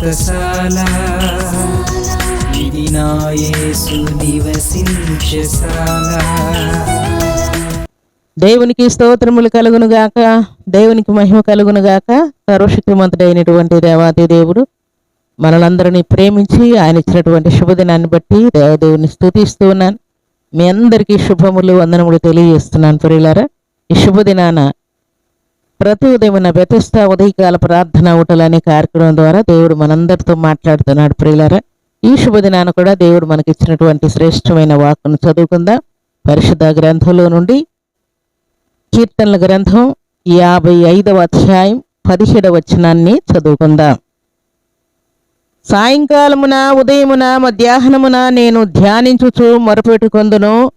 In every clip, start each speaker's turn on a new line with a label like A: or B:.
A: వ్రతశాల ఇది నివసించశాల
B: దేవునికి స్తోత్రములు కలుగును గాక దేవునికి మహిమ కలుగును గాక సర్వశక్తిమంతుడైనటువంటి దేవాది దేవుడు మనలందరినీ ప్రేమించి ఆయన ఇచ్చినటువంటి శుభదినాన్ని బట్టి దేవదేవుని స్థుతిస్తూ ఉన్నాను. మీ అందరికీ శుభములు వందనములు తెలియజేస్తున్నాను ప్రియులారా. ఈ శుభదినాన ప్రతి ఉదయమున బెతస్తా ఉదయకాల ప్రార్థన ఊటలు అనే కార్యక్రమం ద్వారా దేవుడు మనందరితో మాట్లాడుతున్నాడు ప్రియులారా. ఈ శుభదినాన కూడా దేవుడు మనకిచ్చినటువంటి శ్రేష్టమైన వాక్కును చదువుకుందాం. పరిశుద్ధ గ్రంథంలో నుండి కీర్తనల గ్రంథం యాభై ఐదవ అధ్యాయం పదిహేడవ వచనాన్ని చదువుకుందాం. సాయంకాలమున ఉదయమున మధ్యాహ్నమున నేను ధ్యానించుచు మొరపెట్టుకొందును.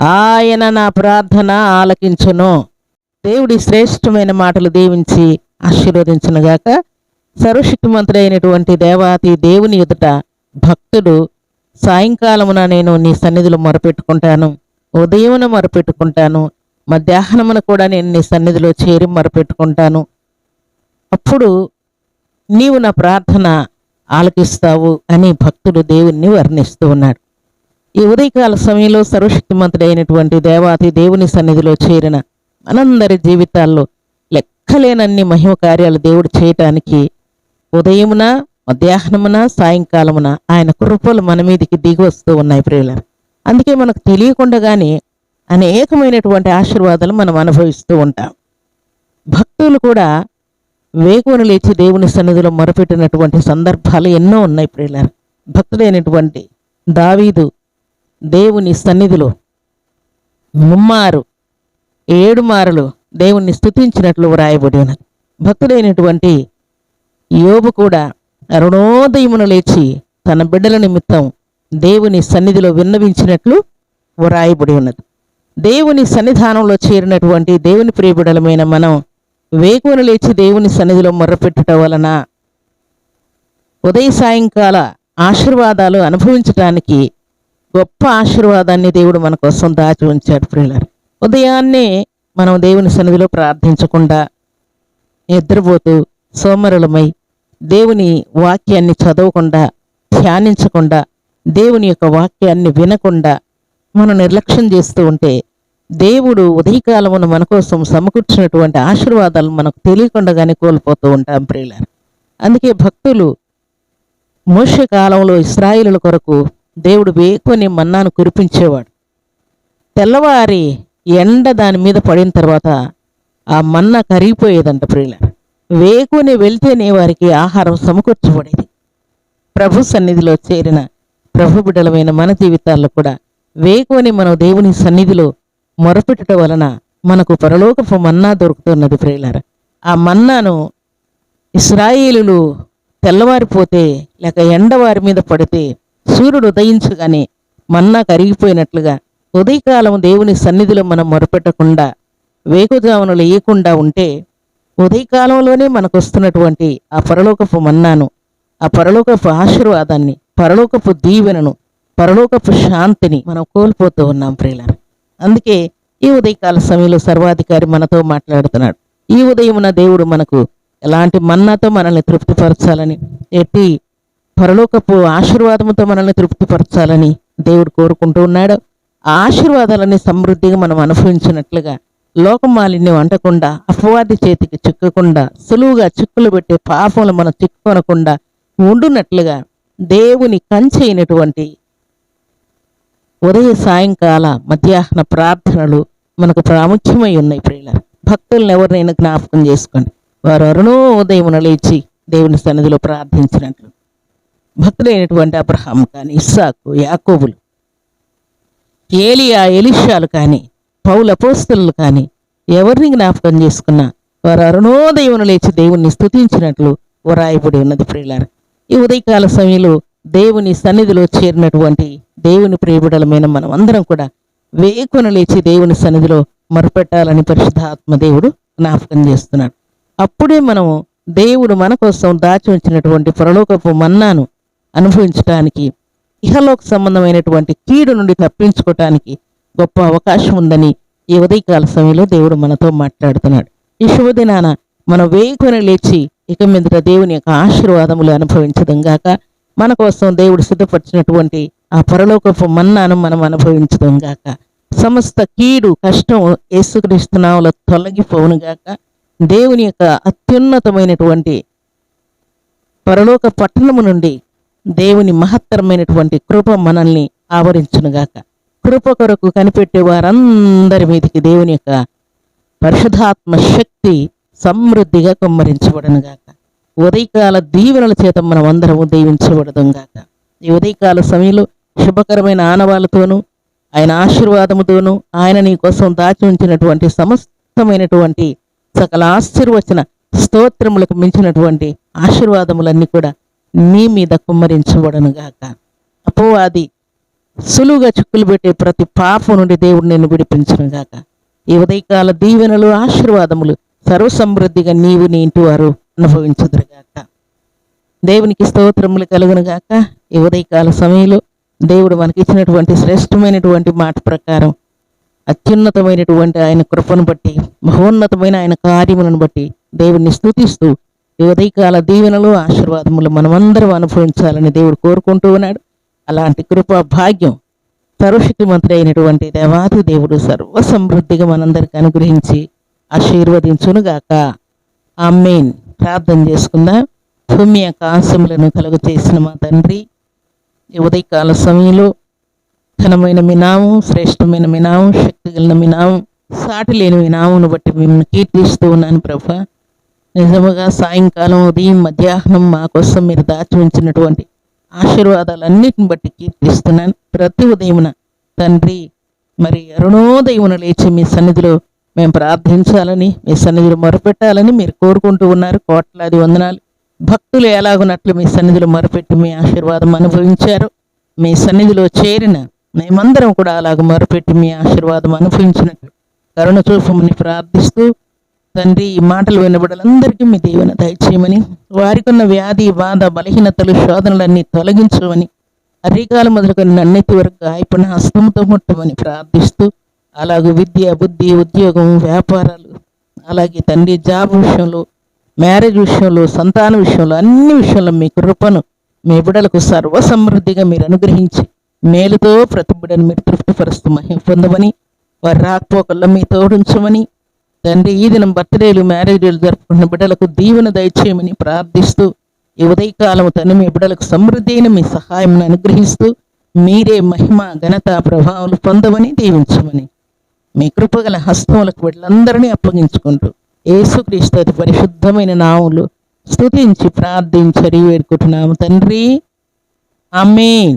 B: ఆయన నా ప్రార్థన ఆలకించును. దేవుడి శ్రేష్టమైన మాటలు దీవించి ఆశీర్వదించునుగాక. సర్వశక్తిమంతుడైనటువంటి దేవాతి దేవుని ఎదుట భక్తుడు సాయంకాలమున నేను నీ సన్నిధిలో మొరపెట్టుకుంటాను. ఉదయమున మొరపెట్టుకుంటాను. మధ్యాహ్నమున కూడా నేను నీ సన్నిధిలో చేరి మొరపెట్టుకుంటాను. అప్పుడు నీవు నా ప్రార్థన ఆలకిస్తావు అని భక్తుడు దేవుణ్ణి వర్ణిస్తూ ఉన్నాడు. ఈ ఉదయకాల సమయంలో సర్వశక్తిమంతుడైనటువంటి దేవాతి దేవుని సన్నిధిలో చేరిన మనందరి జీవితాల్లో లెక్కలేనన్ని మహిమ కార్యాలు దేవుడు చేయటానికి ఉదయమున మధ్యాహ్నమున సాయంకాలమున ఆయన కృపలు మన మీదికి దిగి వస్తూ ఉన్నాయి ప్రియుల అందుకే మనకు తెలియకుండానే అనేకమైనటువంటి ఆశీర్వాదాలు మనం అనుభవిస్తూ ఉంటాం. భక్తులు కూడా వేకువను లేచి దేవుని సన్నిధిలో మొరపెట్టినటువంటి సందర్భాలు ఎన్నో ఉన్నాయి ప్రియులారా. భక్తుడైనటువంటి దావీదు దేవుని సన్నిధిలో ముమ్మారు ఏడు మారులు దేవుణ్ణి స్తుతించినట్లు వ్రాయబడి ఉన్నది. భక్తుడైనటువంటి యోబు కూడా అరుణోదయమును లేచి తన బిడ్డల నిమిత్తం దేవుని సన్నిధిలో విన్నవించినట్లు వ్రాయబడి ఉన్నది. దేవుని సన్నిధానంలో చేరినటువంటి దేవుని ప్రియబిడలమైన మనం వేకువను లేచి దేవుని సన్నిధిలో మొర్రపెట్టుట వలన ఉదయ సాయంకాల ఆశీర్వాదాలు అనుభవించటానికి గొప్ప ఆశీర్వాదాన్ని దేవుడు మన కోసం దాచి ఉంచాడు ప్రియులారు. ఉదయాన్నే మనం దేవుని సన్నిధిలో ప్రార్థించకుండా నిద్రపోతూ సోమరులమై దేవుని వాక్యాన్ని చదవకుండా ధ్యానించకుండా దేవుని యొక్క వాక్యాన్ని వినకుండా మనం నిర్లక్ష్యం చేస్తూ ఉంటే దేవుడు ఉదయకాలమున మన కోసం సమకూర్చినటువంటి ఆశీర్వాదాలు మనకు తెలియకుండానే కోల్పోతూ ఉంటాం ప్రియులారు. అందుకే భక్తులు మోష్య కాలంలో ఇస్రాయిలుల కొరకు దేవుడు వేకుని మన్నాను కురిపించేవాడు. తెల్లవారి ఎండ దాని మీద పడిన తర్వాత ఆ మన్న కరిగిపోయేదంట ప్రియుల వేకుని వెళ్తేనే వారికి ఆహారం సమకూర్చబడేది. ప్రభు సన్నిధిలో చేరిన ప్రభు బిడ్డలమైన మన జీవితాల్లో కూడా వేకుని మనం దేవుని సన్నిధిలో మొరపెట్టుట వలన మనకు పరలోకపు మన్నా దొరుకుతున్నది ప్రియులార. ఆ మన్నాను ఇస్రాయేలులు తెల్లవారిపోతే లేక ఎండ వారి మీద పడితే సూర్యుడు ఉదయించగానే మన్నా కరిగిపోయినట్లుగా ఉదయకాలం దేవుని సన్నిధిలో మనం మొరపెట్టకుండా వేకుజామును లేయకుండా ఉంటే ఉదయకాలంలోనే మనకు వస్తున్నటువంటి ఆ పరలోకపు మన్నాను ఆ పరలోకపు ఆశీర్వాదాన్ని పరలోకపు దీవెనను పరలోకపు శాంతిని మనం కోల్పోతూ ఉన్నాం ప్రియులారా. అందుకే ఈ ఉదయకాల సమయంలో సర్వాధికారి మనతో మాట్లాడుతున్నాడు. ఈ ఉదయమున దేవుడు మనకు ఎలాంటి మన్నాతో మనల్ని తృప్తిపరచాలని ఎట్టి పరలోకపు ఆశీర్వాదముతో మనల్ని తృప్తిపరచాలని దేవుడు కోరుకుంటూ ఉన్నాడు. ఆశీర్వాదాలని సమృద్ధిగా మనం అనుభవించినట్లుగా లోకమాలిన్యం అంటకుండా అపవాది చేతికి చిక్కకుండా సులువుగా చిక్కులు పెట్టే పాపములు మనం చిక్కుకొనకుండా ఉండునట్లుగా దేవుని కంచె అయినటువంటి ఉదయ సాయంకాల మధ్యాహ్న ప్రార్థనలు మనకు ప్రాముఖ్యమై ఉన్నాయి ప్రియుల భక్తులను ఎవరినైనా జ్ఞాపకం చేసుకోండి. వారు అరుణోదయమున లేచి దేవుని సన్నిధిలో ప్రార్థించినట్లు. భక్తులైనటువంటి అబ్రహాం కానీ ఇస్సాకు యాకోబులు ఏలియా ఎలిషాలు కానీ పౌల పోస్తులు కానీ ఎవరిని జ్ఞాపకం చేసుకున్నా వారు అరుణోదయమున లేచి దేవుణ్ణి స్థుతించినట్లు వ్రాయబడి ఉన్నది ప్రియులార. ఈ ఉదయకాల సమయంలో దేవుని సన్నిధిలో చేరినటువంటి దేవుని ప్రియబిడలమైన మనం అందరం కూడా వేకున లేచి దేవుని సన్నిధిలో మొరపెట్టాలని పరిశుద్ధాత్మ దేవుడు జ్ఞాపకం చేస్తున్నాడు. అప్పుడే మనము దేవుడు మన కోసం దాచి ఉంచినటువంటి పరలోకపు మన్నాను అనుభవించటానికి ఇహలోక సంబంధమైనటువంటి కీడు నుండి తప్పించుకోవటానికి గొప్ప అవకాశం ఉందని ఈ ఉదయకాల సమయంలో దేవుడు మనతో మాట్లాడుతున్నాడు. ఈ శుభదినాన మనం వేకుని లేచి ఇక మీదట దేవుని యొక్క ఆశీర్వాదములు అనుభవించడం గాక మన కోసం దేవుడు సిద్ధపరిచినటువంటి ఆ పరలోకపు మన్నాను మనం అనుభవించడం గాక సమస్త కీడు కష్టం యేసుక్రీస్తు తొలగిపోవును గాక దేవుని యొక్క అత్యున్నతమైనటువంటి పరలోక పట్టణము నుండి దేవుని మహత్తరమైనటువంటి కృప మనల్ని ఆవరించునుగాక. కృప కొరకు కనిపెట్టే వారందరి మీదకి దేవుని యొక్క పరిశుధాత్మ శక్తి సమృద్ధిగా కుమ్మరించబడను గాక ఉదయకాల దీవెనల చేత మనం అందరము దీవించబడదాం గాక ఈ ఉదయకాల సమయంలో శుభకరమైన ఆనవాళ్ళతోనూ ఆయన ఆశీర్వాదముతోనూ ఆయన నీ కోసం దాచి ఉంచినటువంటి సమస్తమైనటువంటి సకల ఆశీర్వచన స్తోత్రములకు మించినటువంటి ఆశీర్వాదములన్నీ కూడా నీ మీద కుమ్మరించబడను గాక. అపోవాది సులువుగా చిక్కులు పెట్టే ప్రతి పాపం నుండి దేవుడు నిన్ను విడిపించనుగాక ఈ ఉదయకాల దీవెనలు ఆశీర్వాదములు సర్వసమృద్ధిగా నీవు నీ ఇంటి వారు అనుభవించుదురుగాక దేవునికి స్తోత్రములు కలుగునుగాక ఈ ఉదయకాల సమయంలో దేవుడు మనకి ఇచ్చినటువంటి శ్రేష్టమైనటువంటి మాట ప్రకారం అత్యున్నతమైనటువంటి ఆయన కృపను బట్టి మహోన్నతమైన ఆయన కార్యములను బట్టి దేవుణ్ణి స్థుతిస్తూ ఈ ఉదయకాల దీవెనలు ఆశీర్వాదములు మనమందరం అనుభవించాలని దేవుడు కోరుకుంటూ ఉన్నాడు. అలాంటి కృపా భాగ్యం సర్వశక్తిమంతుడు అయినటువంటి దేవాది దేవుడు సర్వ సమృద్ధిగా మనందరికి అనుగ్రహించి ఆశీర్వదించునుగాక. ఆమెన్. ప్రార్థన చేసుకుందాం. భూమి యొక్క ఆశములను కలుగు చేసిన మా తండ్రి ఈ ఉదయకాల సమయంలో ఘనమైన మినాము శ్రేష్టమైన మినాము శక్తి కలిగిన మినాము సాటి లేని మినామును బట్టి మిమ్మల్ని కీర్తిస్తూ ఉన్నాను ప్రభా. నిజముగా సాయంకాలం ఉదయం మధ్యాహ్నం మా కోసం మీరు దాచి ఉంచినటువంటి ఆశీర్వాదాలన్నిటిని బట్టి కీర్తిస్తున్నాను. ప్రతి ఉదయమున తండ్రి మరి అరుణోదయమున లేచి మీ సన్నిధిలో మేము ప్రార్థించాలని మీ సన్నిధిలో మొరపెట్టాలని మీరు కోరుకుంటూ ఉన్నారు. కోట్లాది వందనాలు. భక్తులు ఎలాగున్నట్లు మీ సన్నిధిలో మొరపెట్టి మీ ఆశీర్వాదం అనుభవించారు. మీ సన్నిధిలో చేరిన మేమందరం కూడా అలాగ మొరపెట్టి మీ ఆశీర్వాదం అనుభవించినట్లు కరుణ చూపమని ప్రార్థిస్తూ తండ్రి ఈ మాటలు వినబడలందరికీ మీ దేవుని దయచేయమని వారికి ఉన్న వ్యాధి బాధ బలహీనతలు శోధనలన్నీ తొలగించమని అరికాలు మొదలుకొని నన్నెత్తి వరకు గాయపడిన హస్తంతో ముట్టమని ప్రార్థిస్తూ అలాగే విద్య బుద్ధి ఉద్యోగం వ్యాపారాలు అలాగే తండ్రి జాబ్ విషయంలో మ్యారేజ్ విషయంలో సంతాన విషయంలో అన్ని విషయంలో మీ కృపను మీ బిడలకు సర్వసమృద్ధిగా మీరు అనుగ్రహించి మేలుతో ప్రతి బిడను మీరు తృప్తిపరుస్తూ మహిం పొందమని వారి రాకపోకల్లో మీ తోడుంచమని తండ్రి ఈ దినం బర్త్డేలు మ్యారేజ్లు జరుపుకున్న బిడ్డలకు దీవెన దయచేయమని ప్రార్థిస్తూ ఈ ఉదయకాలము తను మీ బిడ్డలకు సమృద్ధి అయిన మీ సహాయం అనుగ్రహిస్తూ మీరే మహిమ ఘనత ప్రభావాలు పొందమని దీవించమని మీ కృపగల హస్తములకు వీళ్ళందరినీ అప్పగించుకుంటూ ఏసుక్రీస్తు అతి పరిశుద్ధమైన నాములు స్తుతించి ప్రార్థించరి వేడుకుంటున్నాము. తండ్రి ఆమేన్.